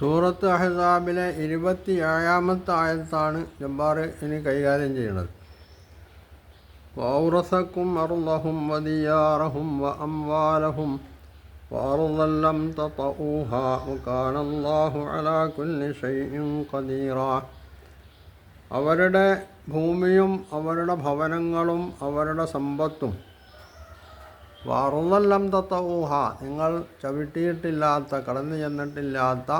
സൂറത്ത് അഹ്സാബിലെ ഇരുപത്തി ഏഴാമത്തെ ആയത്താണ് ജബ്ബാർ ഇനി കൈകാര്യം ചെയ്യുന്നത്. വൗറസക്കും അറുലഹും വദിയാറഹും വ അംവാലഹും വാറുലം തഊഹ കാനല്ലാഹു അലാ കുല്ലി കദീറ അവരുടെ ഭൂമിയും അവരുടെ ഭവനങ്ങളും അവരുടെ സമ്പത്തും വാറുതല്ലം തത്ത ഊഹ നിങ്ങൾ ചവിട്ടിയിട്ടില്ലാത്ത കടന്നു ചെന്നിട്ടില്ലാത്ത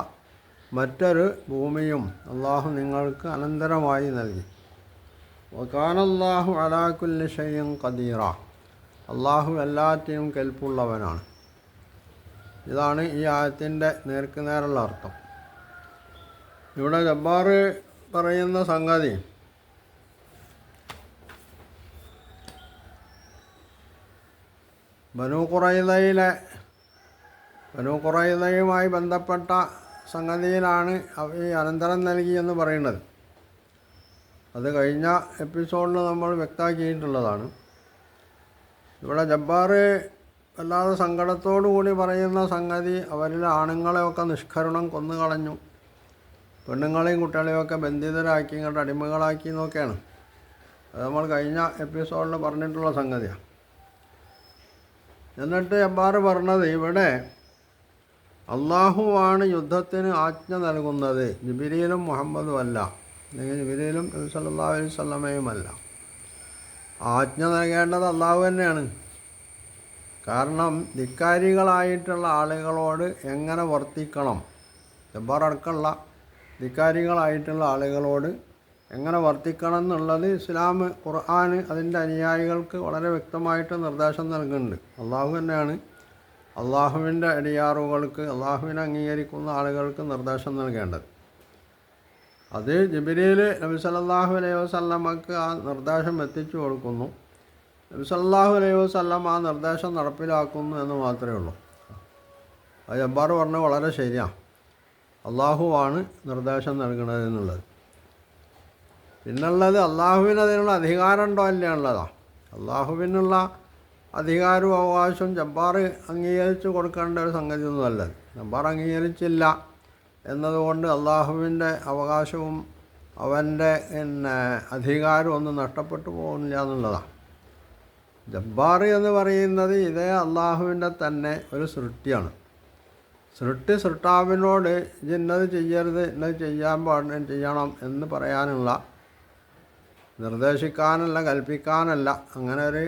മറ്റൊരു ഭൂമിയും അള്ളാഹു നിങ്ങൾക്ക് അനന്തരമായി നൽകി. വക്കാനല്ലാഹു അലാക്കുല്ലി കദീറ അള്ളാഹു എല്ലാറ്റിനും കെൽപ്പുള്ളവനാണ്. ഇതാണ് ഈ ആയത്തിന്റെ നേർക്കുനേരുള്ള അർത്ഥം. ഇവിടെ ജബ്ബാർ പറയുന്ന സംഗതി. ബനു കുറൈലയിലെ ബനു കുറൈലയുമായി ബന്ധപ്പെട്ട സംഗതിയിലാണ് ഈ അനന്തരം നൽകി എന്ന് പറയുന്നത്. അത് കഴിഞ്ഞ എപ്പിസോഡിൽ നമ്മൾ വ്യക്തമാക്കിയിട്ടുള്ളതാണ്. ഇവിടെ ജബ്ബാർ വല്ലാതെ സങ്കടത്തോടു കൂടി പറയുന്ന സംഗതി അവരിലെ ആണുങ്ങളെയൊക്കെ നിഷ്കരണം കൊന്നു കളഞ്ഞു. പെണ്ണുങ്ങളെയും കുട്ടികളെയൊക്കെ ബന്ധിതരാക്കി ഇങ്ങോട്ട് അടിമകളാക്കി എന്നൊക്കെയാണ് അത് നമ്മൾ കഴിഞ്ഞ എപ്പിസോഡിൽ പറഞ്ഞിട്ടുള്ള സംഗതിയാണ്. എന്നിട്ട് ജബ്ബാർ പറഞ്ഞത് ഇവിടെ അള്ളാഹുവാണ് യുദ്ധത്തിന് ആജ്ഞ നൽകുന്നത്. ജിബിരിയിലും മുഹമ്മദും അല്ല. അല്ലെങ്കിൽ ജിബിരിയിലും സല്ലാ അലൈഹി സ്വല്ലമയുമല്ല ആജ്ഞ നൽകേണ്ടത് അള്ളാഹു തന്നെയാണ്. കാരണം ധിക്കാരികളായിട്ടുള്ള ആളുകളോട് എങ്ങനെ വർത്തിക്കണം? ജബ്ബാറടക്കമുള്ള ധിക്കാരികളായിട്ടുള്ള ആളുകളോട് എങ്ങനെ വർത്തിക്കണം എന്നുള്ളത് ഇസ്ലാം ഖുർആൻ അതിന്റെ അനുയായികൾക്ക് വളരെ വ്യക്തമായിട്ട് നിർദ്ദേശം നൽകുന്നുണ്ട്. അള്ളാഹു തന്നെയാണ് അള്ളാഹുവിന്റെ അടിയാറുകൾക്ക് അള്ളാഹുവിനെ അംഗീകരിക്കുന്ന ആളുകൾക്ക് നിർദ്ദേശം നൽകേണ്ടത്. അത് ജിബിരിയിൽ നബി സല്ലല്ലാഹു അലൈഹി വസല്ലമക്ക് ആ നിർദ്ദേശം എത്തിച്ചു കൊടുക്കുന്നു. നബി സല്ലല്ലാഹു അലൈഹി വസ്ലം ആ നിർദ്ദേശം നടപ്പിലാക്കുന്നു എന്ന് മാത്രമേ ഉള്ളൂ. അത് ജബ്ബാർ പറഞ്ഞത് വളരെ ശരിയാണ് അള്ളാഹുവാണ് നിർദ്ദേശം നൽകുന്നത് എന്നുള്ളത്. പിന്നുള്ളത് അള്ളാഹുവിന് അതിനുള്ള അധികാരം ഉണ്ടോ അല്ലേ ഉള്ളതാണ് അള്ളാഹുവിനുള്ള അധികാരവും അവകാശവും ജബ്ബാർ അംഗീകരിച്ച് കൊടുക്കേണ്ട ഒരു സംഗതി ഒന്നുമല്ല ജബ്ബാർ അംഗീകരിച്ചില്ല എന്നതുകൊണ്ട് അള്ളാഹുവിന്റെ അവകാശവും അവന്റെ പിന്നെ അധികാരവും ഒന്നും നഷ്ടപ്പെട്ടു പോകുന്നില്ല എന്നുള്ളതാണ്. ജബ്ബാർ എന്ന് പറയുന്നത് ഇതേ അള്ളാഹുവിന്റെ തന്നെ ഒരു സൃഷ്ടിയാണ്. സൃഷ്ടി സൃഷ്ടാവിനോട് ഇന്നത് ചെയ്യരുത് ഇന്നത് ചെയ്യാൻ പാടില്ല ചെയ്യണം എന്ന് പറയാനുള്ള നിർദ്ദേശിക്കാനല്ല കൽപ്പിക്കാനല്ല അങ്ങനെ ഒരു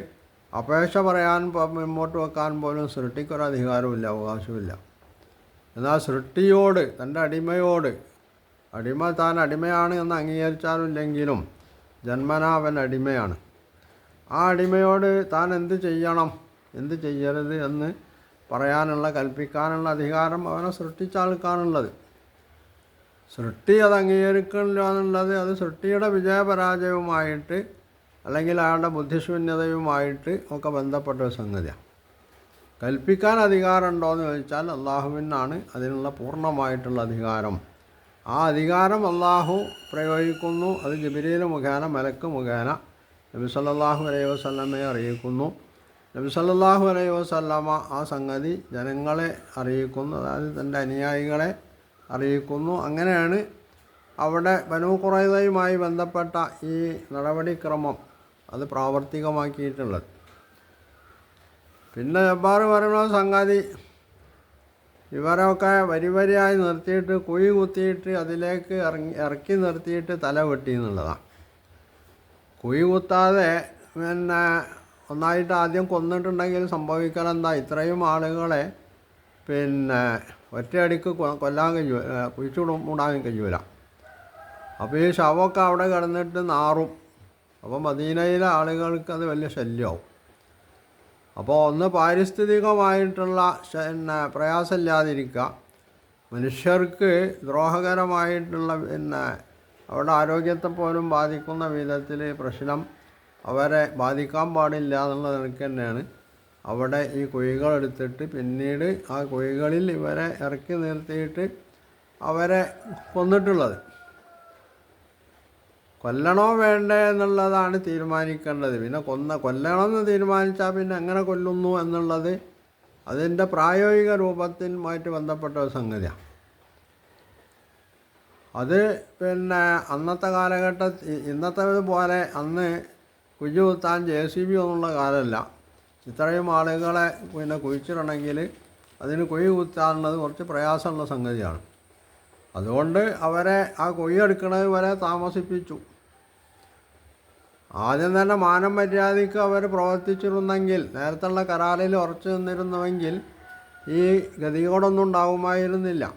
അപേക്ഷ പറയാൻ മുമ്പോട്ട് വെക്കാൻ പോലും സൃഷ്ടിക്കൊരു അധികാരമില്ല അവകാശമില്ല എന്നാൽ സൃഷ്ടിയോട് തന്റെ അടിമയോട് അടിമ താൻ അടിമയാണ് എന്ന് അംഗീകരിച്ചാലും ഇല്ലെങ്കിലും ജന്മനാ അവൻ അടിമയാണ്. ആ അടിമയോട് താൻ എന്ത് ചെയ്യണം എന്ത് ചെയ്യരുത് എന്ന് പറയാനുള്ള കൽപ്പിക്കാനുള്ള അധികാരം അവനെ സൃഷ്ടിച്ച ആൾക്കാണുള്ളത് സൃഷ്ടി അത് അംഗീകരിക്കണില്ല എന്നുള്ളത് അത് സൃഷ്ടിയുടെ വിജയപരാജയവുമായിട്ട് അല്ലെങ്കിൽ അയാളുടെ ബുദ്ധിശൂന്യതയുമായിട്ട് ഒക്കെ ബന്ധപ്പെട്ട ഒരു സംഗതിയാണ് കൽപ്പിക്കാൻ അധികാരമുണ്ടോ എന്ന് ചോദിച്ചാൽ അള്ളാഹുവിനാണ് അതിനുള്ള പൂർണമായിട്ടുള്ള അധികാരം. ആ അധികാരം അള്ളാഹു പ്രയോഗിക്കുന്നു അത് ജിബിരിയിൽ മുഖേന മലക്ക് മുഖേന നബി സല്ലാഹു അലൈഹി വസ്ലമയെ അറിയിക്കുന്നു. നബി സല്ലാഹു അലൈഹി വസ്ലമ ആ സംഗതി ജനങ്ങളെ അറിയിക്കുന്നു അതായത് തന്റെ അനുയായികളെ അറിയിക്കുന്നു. അങ്ങനെയാണ് അവിടെ ബനു കുറയുമായി ബന്ധപ്പെട്ട ഈ നടപടിക്രമം അത് പ്രാവർത്തികമാക്കിയിട്ടുള്ളത്. പിന്നെ ജബ്ബാർ പറയുന്ന സംഗതി ഇവരൊക്കെ വരി വരിയായി നിർത്തിയിട്ട് കുഴി കുത്തിയിട്ട് അതിലേക്ക് ഇറങ്ങി ഇറക്കി നിർത്തിയിട്ട് തല വെട്ടി എന്നുള്ളതാണ്. കുഴി കുത്താതെ പിന്നെ ഒന്നായിട്ട് ആദ്യം കൊന്നിട്ടുണ്ടെങ്കിൽ സംഭവിക്കലെന്താ? ഇത്രയും ആളുകളെ പിന്നെ ഒറ്റയടിക്ക് കൊല്ലാൻ കഴിയൂ കുഴിച്ചു മൂടാൻ കഴിയൂല. അപ്പോൾ ഈ ശവമൊക്കെ അവിടെ കിടന്നിട്ട് നാറും. അപ്പോൾ മദീനയിലെ ആളുകൾക്ക് അത് വലിയ ശല്യമാവും. അപ്പോൾ ഒന്ന് പാരിസ്ഥിതികമായിട്ടുള്ള പിന്നെ പ്രയാസമില്ലാതിരിക്കുക. മനുഷ്യർക്ക് ദ്രോഹകരമായിട്ടുള്ള പിന്നെ അവരുടെ ആരോഗ്യത്തെ പോലും ബാധിക്കുന്ന വിധത്തിൽ പ്രശ്നം അവരെ ബാധിക്കാൻ പാടില്ല എന്നുള്ള നിലയ്ക്ക് തന്നെയാണ്. അവിടെ ഈ കുഴികളെടുത്തിട്ട് പിന്നീട് ആ കുഴികളിൽ ഇവരെ ഇറക്കി നിർത്തിയിട്ട് അവരെ കൊന്നിട്ടുള്ളത്. കൊല്ലണോ വേണ്ടേ എന്നുള്ളതാണ് തീരുമാനിക്കേണ്ടത്. പിന്നെ കൊന്ന കൊല്ലണമെന്ന് തീരുമാനിച്ചാൽ പിന്നെ എങ്ങനെ കൊല്ലുന്നു എന്നുള്ളത് അതിന്റെ പ്രായോഗിക രൂപത്തിനുമായിട്ട് ബന്ധപ്പെട്ട ഒരു സംഗതിയാണ് അത് പിന്നെ അന്നത്തെ കാലഘട്ടത്തിൽ ഇന്നത്തെ പോലെ അന്ന് കുഴി കുത്താൻ ജെ സി ബി ഒന്നുള്ള കാലമല്ല ഇത്രയും ആളുകളെ പിന്നെ കുഴിച്ചിടണമെങ്കിൽ അതിന് കുഴി കുത്താനുള്ളത് കുറച്ച് പ്രയാസമുള്ള സംഗതിയാണ്. അതുകൊണ്ട് അവരെ ആ കൊയ്യെടുക്കുന്നത് വരെ താമസിപ്പിച്ചു. ആദ്യം തന്നെ മാനം മര്യാദയ്ക്ക് അവർ പ്രവർത്തിച്ചിരുന്നെങ്കിൽ നേരത്തുള്ള കരാറിൽ ഉറച്ചു നിന്നിരുന്നുവെങ്കിൽ ഈ ഗതികേടൊന്നും ഉണ്ടാകുമായിരുന്നില്ല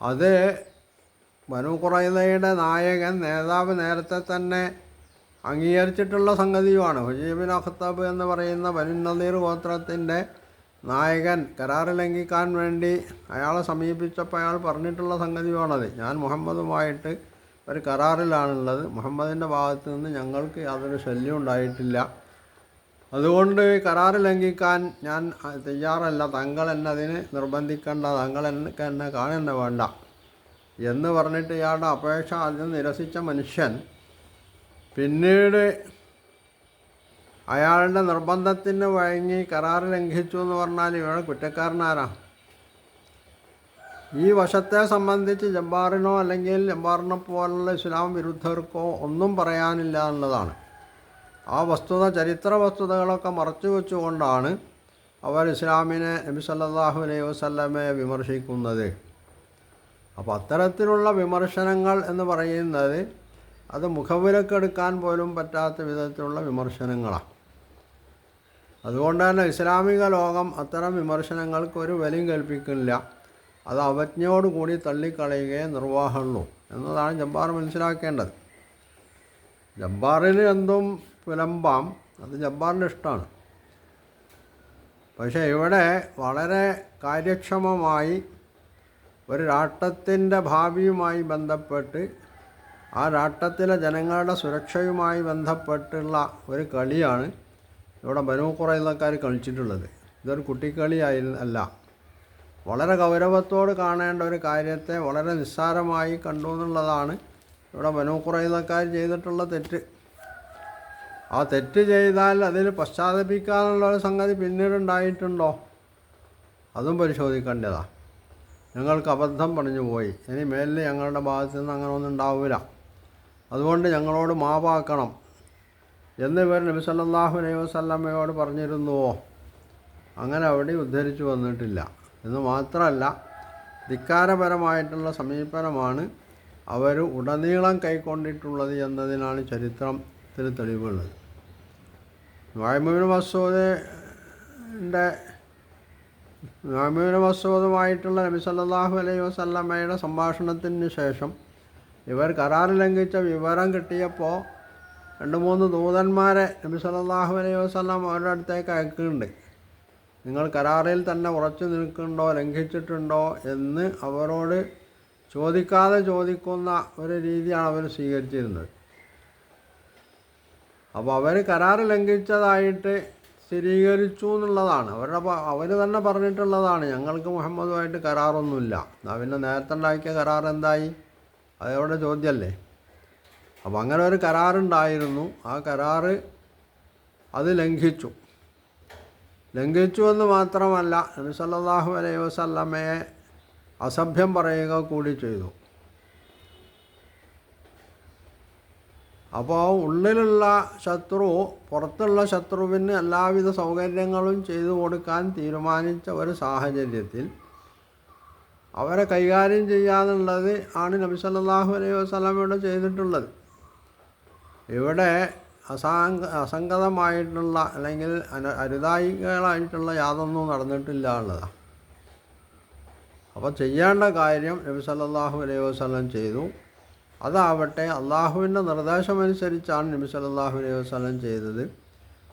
അത് ബനു നായകൻ നേതാവ് നേരത്തെ തന്നെ അംഗീകരിച്ചിട്ടുള്ള സംഗതിയുമാണ്. ഹുജീബിൻ അഖ്താബ് എന്ന് പറയുന്ന ബനു ഗോത്രത്തിന്റെ നായകൻ കരാറ് ലംഘിക്കാൻ വേണ്ടി അയാളെ സമീപിച്ചപ്പോൾ അയാൾ പറഞ്ഞിട്ടുള്ള സംഗതിയുമാണത് ഞാൻ മുഹമ്മദുമായിട്ട് ഒരു കരാറിലാണുള്ളത്. മുഹമ്മദിന്റെ ഭാഗത്ത് നിന്ന് ഞങ്ങൾക്ക് യാതൊരു ശല്യം ഉണ്ടായിട്ടില്ല. അതുകൊണ്ട് കരാർ ലംഘിക്കാൻ ഞാൻ തയ്യാറല്ല. തങ്ങൾ എന്നെ അതിന് നിർബന്ധിക്കേണ്ട. തങ്ങൾ എനിക്ക് എന്നെ കാണേണ്ട വേണ്ട. എന്ന് പറഞ്ഞിട്ട് ഇയാളുടെ അപേക്ഷ ആദ്യം നിരസിച്ച മനുഷ്യൻ പിന്നീട് അയാളുടെ നിർബന്ധത്തിന് വഴങ്ങി കരാർ ലംഘിച്ചു എന്ന് പറഞ്ഞാൽ ഇയാൾ കുറ്റക്കാരനാരാ? ഈ വശത്തെ സംബന്ധിച്ച് ജബ്ബാറിനോ അല്ലെങ്കിൽ ജബ്ബാറിനെ പോലുള്ള ഇസ്ലാം വിരുദ്ധർക്കോ ഒന്നും പറയാനില്ല എന്നുള്ളതാണ് ആ വസ്തുത ചരിത്ര വസ്തുതകളൊക്കെ മറച്ചു വെച്ചുകൊണ്ടാണ് അവർ ഇസ്ലാമിനെ നബി സല്ലാഹു അലൈഹി വസ്ലമെ വിമർശിക്കുന്നത്. അപ്പോൾ അത്തരത്തിലുള്ള വിമർശനങ്ങൾ എന്ന് പറയുന്നത് അത് മുഖവിലക്കെടുക്കാൻ പോലും പറ്റാത്ത വിധത്തിലുള്ള വിമർശനങ്ങളാണ്. അതുകൊണ്ട് തന്നെ ഇസ്ലാമിക ലോകം അത്തരം വിമർശനങ്ങൾക്ക് ഒരു വിലയും കൽപ്പിക്കുന്നില്ല. അത് അവജ്ഞയോടുകൂടി തള്ളിക്കളയുകയേ നിർവാഹമുള്ളൂ എന്നതാണ് ജബ്ബാർ മനസ്സിലാക്കേണ്ടത്. ജബ്ബാറിന് എന്തും പുലമ്പാം അത് ജബ്ബാറിന്റെ ഇഷ്ടമാണ് പക്ഷേ ഇവിടെ വളരെ കാര്യക്ഷമമായി ഒരു രാഷ്ട്രത്തിന്റെ ഭാവിയുമായി ബന്ധപ്പെട്ട് ആ രാഷ്ട്രത്തിലെ ജനങ്ങളുടെ സുരക്ഷയുമായി ബന്ധപ്പെട്ടുള്ള ഒരു കളിയാണ് ഇവിടെ ബനു കുറയുന്നക്കാർ കളിച്ചിട്ടുള്ളത്. ഇതൊരു കുട്ടിക്കളിയായി അല്ല. വളരെ ഗൗരവത്തോട് കാണേണ്ട ഒരു കാര്യത്തെ വളരെ നിസ്സാരമായി കണ്ടു എന്നുള്ളതാണ് ഇവിടെ മനോക്കുറയുന്നക്കാർ ചെയ്തിട്ടുള്ള തെറ്റ്. ആ തെറ്റ് ചെയ്താൽ അതിൽ പശ്ചാത്തപിക്കാനുള്ള ഒരു സംഗതി പിന്നീട് ഉണ്ടായിട്ടുണ്ടോ അതും പരിശോധിക്കേണ്ടതാണ് ഞങ്ങൾക്ക് അബദ്ധം പണിഞ്ഞുപോയി ഇനി മേലിൽ ഞങ്ങളുടെ ഭാഗത്തു നിന്ന് അങ്ങനെ ഒന്നും ഉണ്ടാവില്ല അതുകൊണ്ട് ഞങ്ങളോട് മാവാക്കണം. എന്ന് ഇവർ നബി സല്ലാഹു അലൈഹി വസല്ലമ്മയോട് പറഞ്ഞിരുന്നുവോ? അങ്ങനെ അവിടെ ഉദ്ധരിച്ചു വന്നിട്ടില്ല. എന്ന് മാത്രമല്ല ധിക്കാരപരമായിട്ടുള്ള സമീപനമാണ് അവർ ഉടനീളം കൈക്കൊണ്ടിട്ടുള്ളത് എന്നതിനാണ് ചരിത്രത്തിൽ തെളിവുള്ളത്. വായ്മൂന മസൂദിന്റെ വായ്മൂന മസൂദുമായിട്ടുള്ള നബി സല്ലാഹു അലൈഹി വസല്ലമ്മയുടെ സംഭാഷണത്തിന് ശേഷം ഇവർ കരാർ ലംഘിച്ച വിവരം കിട്ടിയപ്പോൾ രണ്ട് മൂന്ന് ദൂതന്മാരെ നബി സല്ലാഹു അലൈഹി വസ്ലാം അവരുടെ അടുത്തേക്ക് അയക്കുന്നുണ്ട്. നിങ്ങൾ കരാറിൽ തന്നെ ഉറച്ചു നിൽക്കുന്നുണ്ടോ ലംഘിച്ചിട്ടുണ്ടോ എന്ന് അവരോട് ചോദിക്കാതെ ചോദിക്കുന്ന ഒരു രീതിയാണ് അവർ സ്വീകരിച്ചിരുന്നത്. അപ്പോൾ അവർ കരാർ ലംഘിച്ചതായിട്ട് സ്ഥിരീകരിച്ചു എന്നുള്ളതാണ്. അവരുടെ അവർ തന്നെ പറഞ്ഞിട്ടുള്ളതാണ് ഞങ്ങൾക്ക് മുഹമ്മദുമായിട്ട് കരാറൊന്നുമില്ല. പിന്നെ നേരത്തെ ഉണ്ടാക്കിയ കരാർ എന്തായി? അതവിടെ ചോദ്യമല്ലേ? അപ്പോൾ അങ്ങനെ ഒരു കരാറുണ്ടായിരുന്നു. ആ കരാറ് അത് ലംഘിച്ചു. ലംഘിച്ചു എന്ന് മാത്രമല്ല നബി സല്ലല്ലാഹു അലൈഹി വസല്ലമയെ അസഭ്യം പറയുക കൂടി ചെയ്തു. അപ്പോൾ ഉള്ളിലുള്ള ശത്രു പുറത്തുള്ള ശത്രുവിന് എല്ലാവിധ സൗകര്യങ്ങളും ചെയ്തു കൊടുക്കാൻ തീരുമാനിച്ച ഒരു സാഹചര്യത്തിൽ അവരെ കൈകാര്യം ചെയ്യാന്നുള്ളത് ആണ് നബി സല്ലല്ലാഹു അലൈഹി വസല്ലം ഇവിടെ ചെയ്തിട്ടുള്ളത്. ഇവിടെ അസാങ്ക അസംഗതമായിട്ടുള്ള അല്ലെങ്കിൽ അരുതായികളായിട്ടുള്ള യാതൊന്നും നടന്നിട്ടില്ല എന്നുള്ളതാണ് അപ്പോൾ ചെയ്യേണ്ട കാര്യം നബി സല്ലല്ലാഹു അലൈഹി വസ്ലം ചെയ്തു. അതാവട്ടെ അള്ളാഹുവിന്റെ നിർദ്ദേശമനുസരിച്ചാണ് നബി സല്ലല്ലാഹു അലൈഹി വസ്ലം ചെയ്തത്.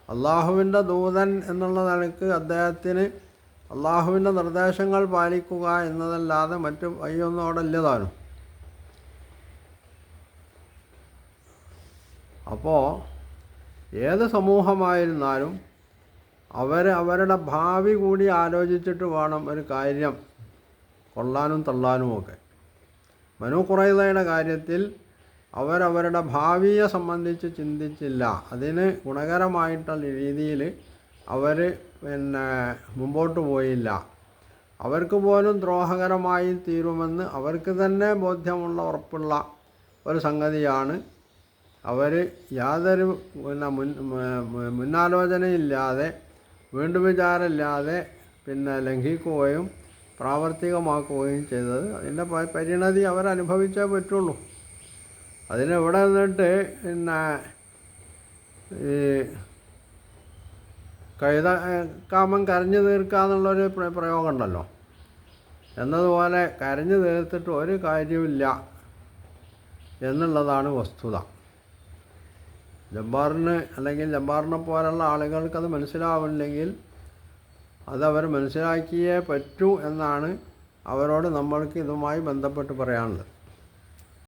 അള്ളാഹുവിന്റെ ദൂതൻ എന്നുള്ള നിലയ്ക്ക് അദ്ദേഹത്തിന് അള്ളാഹുവിന്റെ നിർദ്ദേശങ്ങൾ പാലിക്കുക എന്നതല്ലാതെ മറ്റു വഴിയൊന്നും അവിടെ അപ്പോൾ ഏത് സമൂഹമായിരുന്നാലും അവർ അവരുടെ ഭാവി കൂടി ആലോചിച്ചിട്ട് വേണം ഒരു കാര്യം കൊള്ളാനും തള്ളാനുമൊക്കെ. മനു കുറയുന്നയുടെ കാര്യത്തിൽ അവരവരുടെ ഭാവിയെ സംബന്ധിച്ച് ചിന്തിച്ചില്ല. അതിന് ഗുണകരമായിട്ടുള്ള രീതിയിൽ അവർ പിന്നെ മുമ്പോട്ട് പോയില്ല. അവർക്ക് പോലും ദ്രോഹകരമായി തീരുമെന്ന് അവർക്ക് തന്നെ ബോധ്യമുള്ള ഉറപ്പുള്ള ഒരു സംഗതിയാണ് അവർ യാതൊരു പിന്നെ മുൻ മുന്നാലോചനയില്ലാതെ വീണ്ടും വിചാരമില്ലാതെ പിന്നെ ലംഘിക്കുകയും പ്രാവർത്തികമാക്കുകയും ചെയ്തത് അതിന്റെ പരിണതി അവരനുഭവിച്ചേ പറ്റുള്ളൂ. അതിനെവിടെ നിന്നിട്ട് പിന്നെ ഈ കഴുത കാമം കരഞ്ഞു തീർക്കുക എന്നുള്ളൊരു പ്ര- പ്രയോഗം ഉണ്ടല്ലോ എന്നതുപോലെ കരഞ്ഞു തീർത്തിട്ട് ഒരു കാര്യമില്ല എന്നുള്ളതാണ് വസ്തുത. ജബ്ബാറിന് അല്ലെങ്കിൽ ജബ്ബാറിനെ പോലുള്ള ആളുകൾക്ക് അത് മനസ്സിലാവില്ലെങ്കിൽ അതവർ മനസ്സിലാക്കിയേ പറ്റൂ എന്നാണ് അവരോട് നമ്മൾക്ക് ഇതുമായി ബന്ധപ്പെട്ട് പറയാനുള്ളത്.